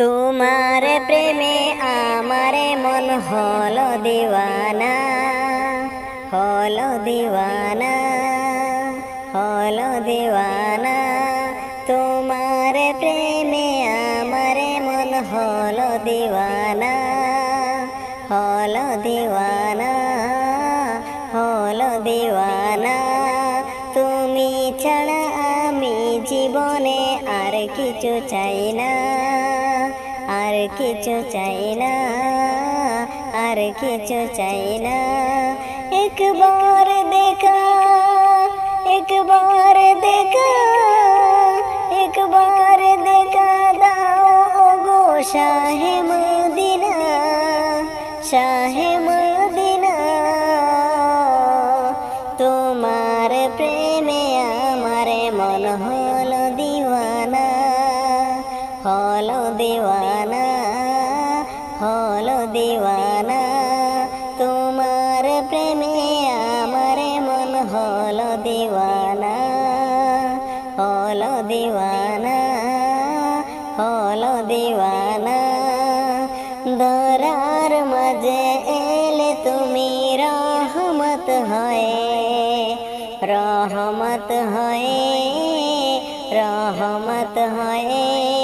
তোমার প্রেমে আমারে মন হল দিওয়ানা হল দিওয়ানা হল দিওয়ানা। তোমার প্রেমে আমারে মন হল দিওয়ানা হল দিওয়ানা হল দিওয়ানা। তুমি ছাড়া আমি জীবনে আর কিছু চাই না। আর কিছু চাই না, আর কিছু চাই না। একবার দেখা একবার দেখা একবার দেখা দাও গো শাহে মদিনা শাহে মদিনা। তোমার প্রেমে আমারে মন হল দিওয়ানা হল দিওয়ানা। হলো দিওয়ানা, তোমার প্রেমে আমারে মন হলো দিওয়ানা হলো দিওয়ানা হলো দিওয়ানা। দরার মাঝে এলে তুমি রহমত হয়ে রহমত হয়ে রহমত হয়ে।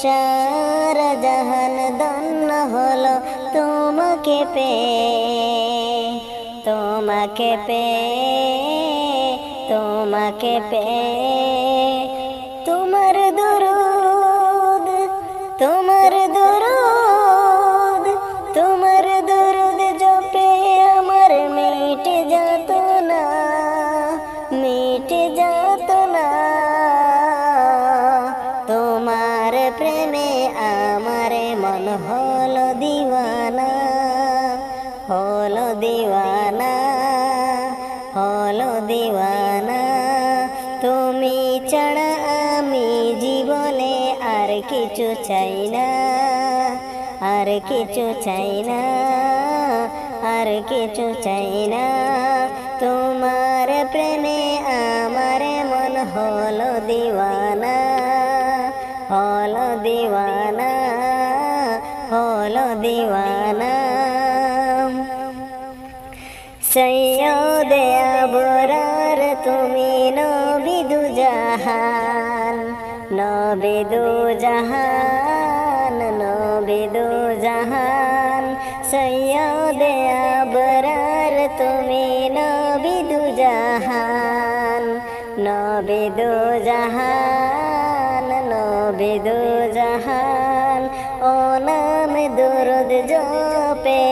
সারা জাহান দন্ন হলো তোমাকে পে তোমাকে পে তোমাকে পে। তোমার প্রেমে, আমার মন হলো দিওয়ানা হলো দিওয়ানা হলো দিওয়ানা। তুমি ছাড়া আমি জীবনে আর কিছু চাই না, আর কিছু চাই না, আর কিছু চাই না। তোমার প্রেমে আমার মন হলো দিওয়ানা। হলো দিওয়ানা হলো দিওয়ানা। সৈয়দে আবরার, তুমি নবী দু জাহান নবী দু জাহান নবী দু জাহান সৈয়দে আবরার, তুমি নবী দু জাহান নবী দু জাহান নবী দু জাহান, ও নাম দুরুদ জপে,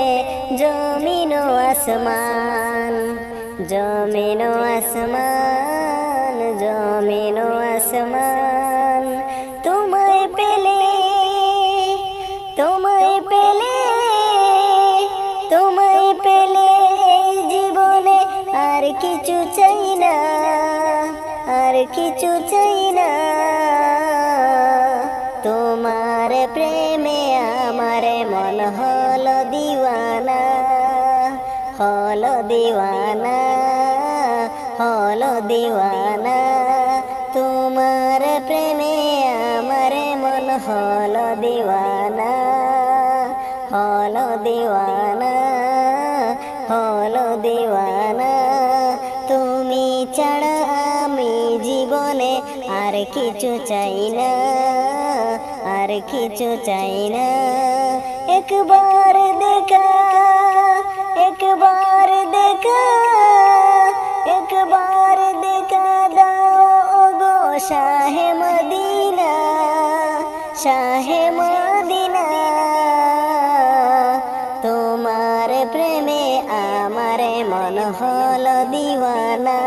জমিন আসমান জমিন আসমান জমিন আসমান। তোমায় পেলে তোমায় পেলে তোমায় পেলে জীবনে আর কিছু চাই না, আর কিছু চাই তোমার প্রেমে আমার মন হল দিওয়ানা হল দিওয়ানা হল দিওয়ানা। তোমার প্রেমে আমার মন হল দিওয়ানা হল দিওয়ানা। আর কিছু চাই না, আর কিছু চাই না। একবার দেখা একবার দেখা একবার দেখা দাও গো শাহে মদিনা শাহে মদিনা। তোমার প্রেমে আমার মন হল দিওয়ানা।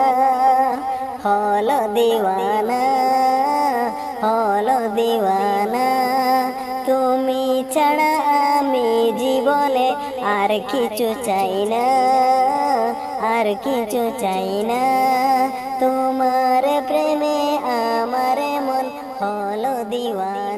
হলো দিওয়ানা হলো দিওয়ানা। তুমি ছাড়া আমি জীবনে আর কিছু চাই না, আর কিছু চাই না। তোমার প্রেমে আমার মন হলো দিওয়ানা।